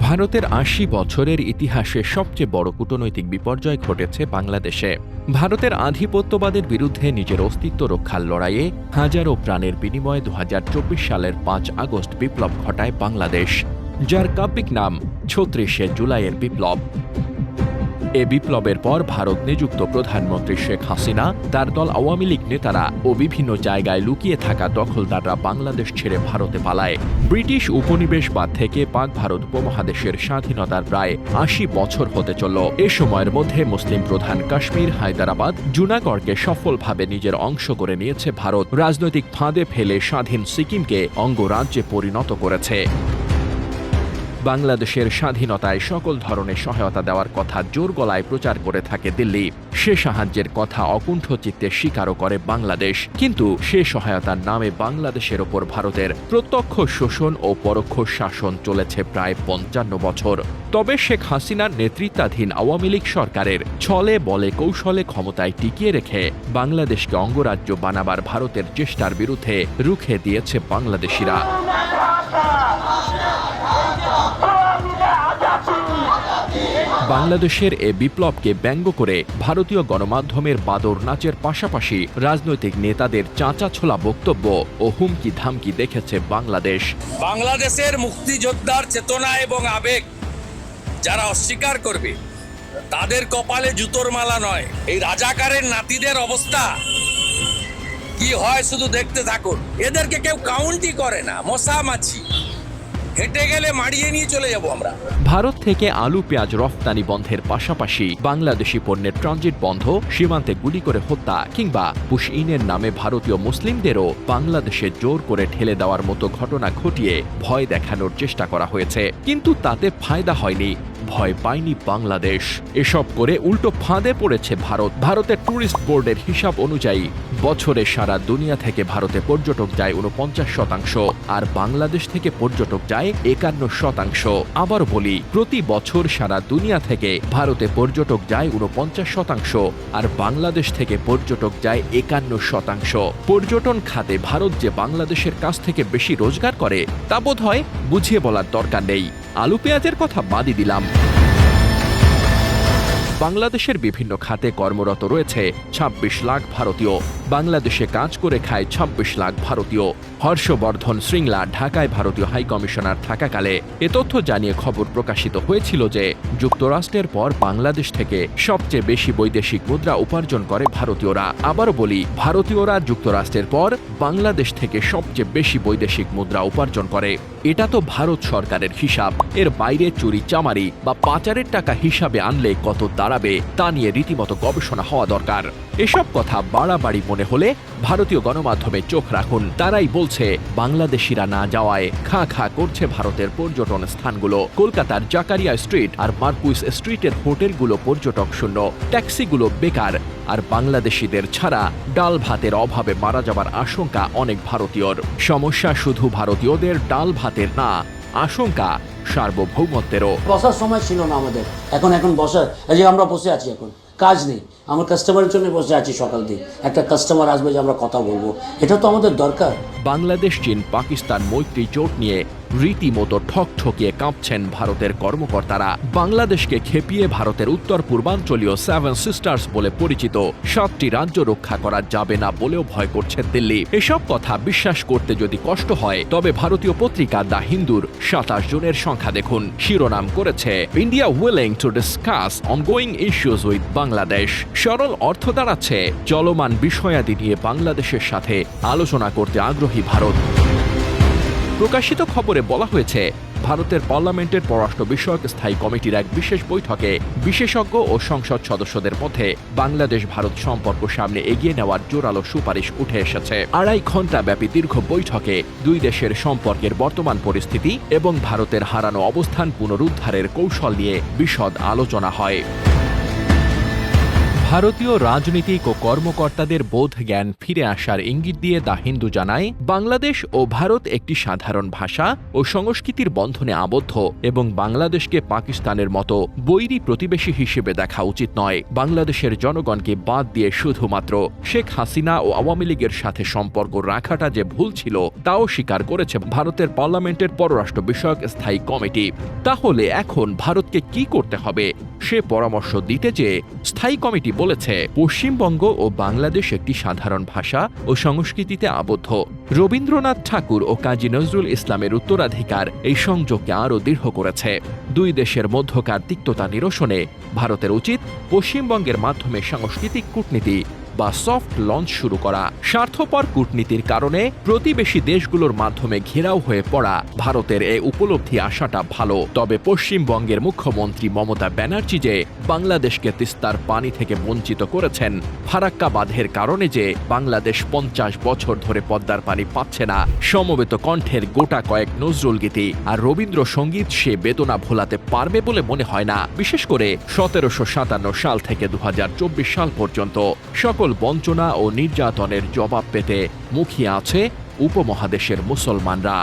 ভারতের আশি বছরের ইতিহাসে সবচেয়ে বড় কূটনৈতিক বিপর্যয় ঘটেছে বাংলাদেশে। ভারতের আধিপত্যবাদের বিরুদ্ধে নিজের অস্তিত্ব রক্ষার লড়াইয়ে হাজারো প্রাণের বিনিময়ে দু হাজার চব্বিশ সালের পাঁচ আগস্ট বিপ্লব ঘটায় বাংলাদেশ, যার কাব্যিক নাম ছত্রিশে জুলাইয়ের বিপ্লব। এ বিপ্লবের পর ভারত নিযুক্ত প্রধানমন্ত্রী শেখ হাসিনা, তার দল আওয়ামী লীগ নেতারা ও বিভিন্ন জায়গায় লুকিয়ে থাকা দখলদাররা বাংলাদেশ ছেড়ে ভারতে পালায়। ব্রিটিশ উপনিবেশবাদ থেকে পাক ভারত উপমহাদেশের স্বাধীনতার প্রায় আশি বছর হতে চলল। এ সময়ের মধ্যে মুসলিম প্রধান কাশ্মীর, হায়দ্রাবাদ, জুনাগড়কে সফলভাবে নিজের অংশ করে নিয়েছে ভারত। রাজনৈতিক ফাঁদে ফেলে স্বাধীন সিকিমকে অঙ্গরাজ্যে পরিণত করেছে। বাংলাদেশের স্বাধীনতায় সকল ধরনের সহায়তা দেওয়ার কথা জোর গলায় প্রচার করে থাকে দিল্লি। সে সাহায্যের কথা অকুণ্ঠ চিত্তে স্বীকারও করে বাংলাদেশ। কিন্তু সে সহায়তার নামে বাংলাদেশের ওপর ভারতের প্রত্যক্ষ শোষণ ও পরোক্ষ শাসন চলেছে প্রায় পঞ্চান্ন বছর। তবে শেখ হাসিনার নেতৃত্বাধীন আওয়ামী লীগ সরকারের ছলে বলে কৌশলে ক্ষমতায় টিকিয়ে রেখে বাংলাদেশকে অঙ্গরাজ্য বানাবার ভারতের চেষ্টার বিরুদ্ধে রুখে দিয়েছে বাংলাদেশিরা। বাংলাদেশের এ বিপ্লবকে ব্যঙ্গ করে ভারতীয় গণমাধ্যমের বাদর নাচের পাশাপাশি রাজনৈতিক নেতাদের চাঁচাছোলা বক্তব্য ও হুমকি ধামকি দেখেছে বাংলাদেশ। বাংলাদেশের মুক্তিযোদ্ধার চেতনা এবং আবেগ যারা অস্বীকার করবে, তাদের কপালে জুতোর মালা নয়। এই রাজাকারের নাতিদের অবস্থা কি হয় শুধু দেখতে থাকুন। এদেরকে কেউ কাউন্টই করে না, মশা মাছি। হেঁটে গেলে মাড়িয়ে নিয়ে চলে যাব আমরা। ভারত থেকে আলু, পেঁয়াজ, রফতানি বন্ধের পাশাপাশি বাংলাদেশি পণ্যের ট্রানজিট বন্ধ, সীমান্তে গুলি করে হত্যা কিংবা পুশ ইনের নামে ভারতীয় মুসলিমদেরও বাংলাদেশে জোর করে ঠেলে দেওয়ার মতো ঘটনা ঘটিয়ে ভয় দেখানোর চেষ্টা করা হয়েছে। কিন্তু তাতে ফায়দা হয়নি। ভয় পায়নি বাংলাদেশ। এসব করে উল্টো ফাঁদে পড়েছে ভারত। ভারতের ট্যুরিস্ট বোর্ডের হিসাব অনুযায়ী, বছরে সারা দুনিয়া থেকে ভারতে পর্যটক যায় উনপঞ্চাশ শতাংশ, আর বাংলাদেশ থেকে পর্যটক যায় একান্ন শতাংশ। আবার বলি, প্রতি বছর সারা দুনিয়া থেকে ভারতে পর্যটক যায় উনপঞ্চাশ শতাংশ, আর বাংলাদেশ থেকে পর্যটক যায় একান্ন শতাংশ। পর্যটন খাতে ভারত যে বাংলাদেশের কাছ থেকে বেশি রোজগার করে, তা বোধ হয় বুঝিয়ে বলার দরকার নেই। আলু পেঁয়াজের কথা বাদই দিলাম। বাংলাদেশের বিভিন্ন খাতে কর্মরত রয়েছে ২৬ লাখ ভারতীয়। বাংলাদেশে কাজ করে খায় ২৬ লাখ ভারতীয়। হর্ষবর্ধন শৃঙ্গলা, ঢাকায় ভারতীয় হাই কমিশনার থাকাকালে এ তথ্য জানিয়ে খবর প্রকাশিত হয়েছিল যে, যুক্তরাষ্ট্রের পর বাংলাদেশ থেকে সবচেয়ে বেশি বৈদেশিক মুদ্রা উপার্জন করে ভারতীয়রা। আবারও বলি, ভারতীয়রা যুক্তরাষ্ট্রের পর বাংলাদেশ থেকে সবচেয়ে বেশি বৈদেশিক মুদ্রা উপার্জন করে। এটা তো ভারত সরকারের হিসাব। এর বাইরে চুরি, চামারি বা পাচারের টাকা হিসাবে আনলে কত দাঁড়াবে তা নিয়ে রীতিমতো গবেষণা হওয়া দরকার। এসব কথা বাড়াবাড়ি মনে হলে ভারতীয় গণমাধ্যমে চোখ রাখুন। তারাই বলছে, বাংলাদেশিরা না যাওয়ায় খা খা করছে ভারতের পর্যটন স্থানগুলো। কলকাতার জাকারিয়া স্ট্রিট আর মার্কুইস স্ট্রিটের হোটেলগুলো পর্যটক শূন্য। ট্যাক্সিগুলো বেকার। আর বাংলাদেশিদের ছাড়া ডাল ভাতের অভাবে মারা যাবার আশঙ্কা অনেক ভারতীয়র। সমস্যা শুধু ভারতীয়দের, ডাল ভাতের না আশঙ্কা সার্বভৌমত্বেরও। বসার সময় ছিল না আমাদের। এখন এখন বসার এই যে আমরা বসে আছি এখন। কাজ নেই। আমার কাস্টমারের জন্য বসে আছি সকাল থেকে একটা কাস্টমার আসবে যে আমরা কথা বলব। এটা তো আমাদের দরকার। বাংলাদেশ চীন পাকিস্তান মৈত্রী জোট নিয়ে রীতিমতো ঠক ঠকিয়ে কাঁপছেন ভারতের কর্মকর্তারা। বাংলাদেশকে খেপিয়ে ভারতের উত্তর পূর্বাঞ্চলীয় সেভেন সিস্টার্স বলে পরিচিত। সাতটি রাজ্য রক্ষা করা যাবে না বলেও ভয় করছে দিল্লি। এসব কথা বিশ্বাস করতে যদি কষ্ট হয়, তবে ভারতীয় পত্রিকা দ্য হিন্দুর সাতাশ জনের সংখ্যা দেখুন। শিরোনাম করেছে India willing to discuss ongoing issues with Bangladesh সরল অর্থ দাঁড়াচ্ছে, চলমান বিষয়াদি নিয়ে বাংলাদেশের সাথে আলোচনা করতে আগ্রহী ভারত। প্রকাশিত খবরে বলা হয়েছে, ভারতের পার্লামেন্টের পররাষ্ট্র বিষয়ক স্থায়ী কমিটির এক বিশেষ বৈঠকে বিশেষজ্ঞ ও সংসদ সদস্যদের মধ্যে বাংলাদেশ ভারত সম্পর্ক সামনে এগিয়ে নেওয়ার জোরালো সুপারিশ উঠে এসেছে। আড়াই ঘণ্টা ব্যাপী দীর্ঘ বৈঠকে দুই দেশের সম্পর্কের বর্তমান পরিস্থিতি এবং ভারতের হারানো অবস্থান পুনরুদ্ধারের কৌশল নিয়ে বিশদ আলোচনা হয়। ভারতীয় রাজনীতিক ও কর্মকর্তাদের বোধ জ্ঞান ফিরে আসার ইঙ্গিত দিয়ে দা হিন্দু জানায়, বাংলাদেশ ও ভারত একটি সাধারণ ভাষা ও সংস্কৃতির বন্ধনে আবদ্ধ এবং বাংলাদেশকে পাকিস্তানের মতো বৈরী প্রতিবেশী হিসেবে দেখা উচিত নয়। বাংলাদেশের জনগণকে বাদ দিয়ে শুধুমাত্র শেখ হাসিনা ও আওয়ামী লীগের সাথে সম্পর্ক রাখাটা যে ভুল ছিল, তাও স্বীকার করেছে ভারতের পার্লামেন্টের পররাষ্ট্র বিষয়ক স্থায়ী কমিটি। তাহলে এখন ভারতকে কি করতে হবে? সে পরামর্শ দিতে যে স্থায়ী কমিটি বলেছে, পশ্চিমবঙ্গ ও বাংলাদেশ একটি সাধারণ ভাষা ও সংস্কৃতিতে আবদ্ধ। রবীন্দ্রনাথ ঠাকুর ও কাজী নজরুল ইসলামের উত্তরাধিকার এই সংযোগকে আরও দৃঢ় করেছে। দুই দেশের মধ্যকার তিক্ততা নিরসনে ভারতের উচিত পশ্চিমবঙ্গের মাধ্যমে সাংস্কৃতিক কূটনীতি বা সফট লঞ্চ শুরু করা। স্বার্থপর কূটনীতির কারণে প্রতিবেশী দেশগুলোর মাধ্যমে ঘেরাও হয়ে পড়া ভারতের এ উপলব্ধি আসাটা ভালো। তবে পশ্চিমবঙ্গের মুখ্যমন্ত্রী মমতা ব্যানার্জি যে বাংলাদেশকে তিস্তার পানি থেকে বঞ্চিত করেছেন ফারাক্কা বাঁধের কারণে যে বাংলাদেশ পঞ্চাশ বছর ধরে পদ্মার পানি পাচ্ছে না, সমবেত কণ্ঠের গোটা কয়েক নজরুল গীতি। আর রবীন্দ্রসঙ্গীত সে বেদনা ভোলাতে পারবে বলে মনে হয় না, বিশেষ করে সতেরোশো সাতান্ন সাল থেকে দু হাজার চব্বিশ সাল পর্যন্ত। সকল বঞ্চনা ও নির্যাতনের জবাব পেতে মুখিয়ে আছে উপমহাদেশের মুসলমানরা।